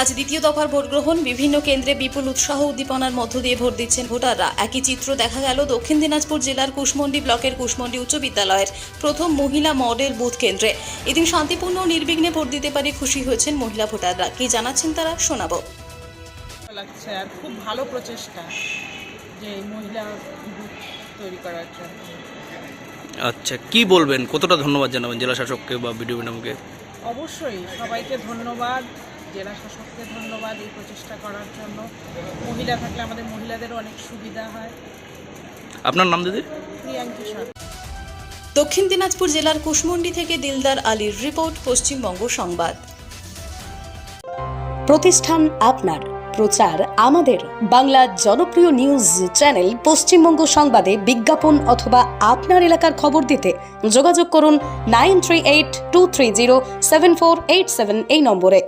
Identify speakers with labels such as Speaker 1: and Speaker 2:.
Speaker 1: আজ দ্বিতীয় দফার ভোট গ্রহণ। বিভিন্ন কেন্দ্রে বিপুল উৎসাহ উদ্দীপনার মধ্য দিয়ে ভোট দিচ্ছেন ভোটাররা। একই চিত্র দেখা গেল দক্ষিণ দিনাজপুর জেলার কুশমন্ডি ব্লকের কুশমন্ডি উচ্চ বিদ্যালয়ের প্রথম মহিলা মডেল বুথ কেন্দ্রে। এদিন শান্তিপূর্ণ ও নির্বিঘ্নে ভোট দিতে পারে খুশি হয়েছেন মহিলা ভোটাররা। কি জানাচ্ছেন তারা শোনাবো।
Speaker 2: লাগছে আর খুব ভালো প্রচেষ্টা যে মহিলা বুথ তৈরি করার জন্য।
Speaker 3: আচ্ছা কি বলবেন? কতটা ধন্যবাদ জানাবেন জেলা শাসককে বা বিডিও ম্যাডামকে
Speaker 2: অবশ্যই সবাইকে ধন্যবাদ। জেলা শাসককে ধন্যবাদ এই প্রচেষ্টা করার জন্য। মহিলা থাকলে আমাদের মহিলাদেরও অনেক সুবিধা হয়।
Speaker 3: আপনার নাম দিদি?
Speaker 2: প্রিয়াঙ্কি সরকার।
Speaker 1: দক্ষিণ দিনাজপুর জেলার কুশমন্ডি থেকে দিলদার আলীর রিপোর্ট পশ্চিমবঙ্গ সংবাদ।
Speaker 4: প্রতিষ্ঠান আপনার প্রচার আমাদের। বাংলা জনপ্রিয় নিউজ চ্যানেল পশ্চিমবঙ্গ সংবাদে বিজ্ঞাপন অথবা আপনার এলাকার খবর দিতে যোগাযোগ করুন nine three eight two three zero seven four eight seven এই নম্বরে।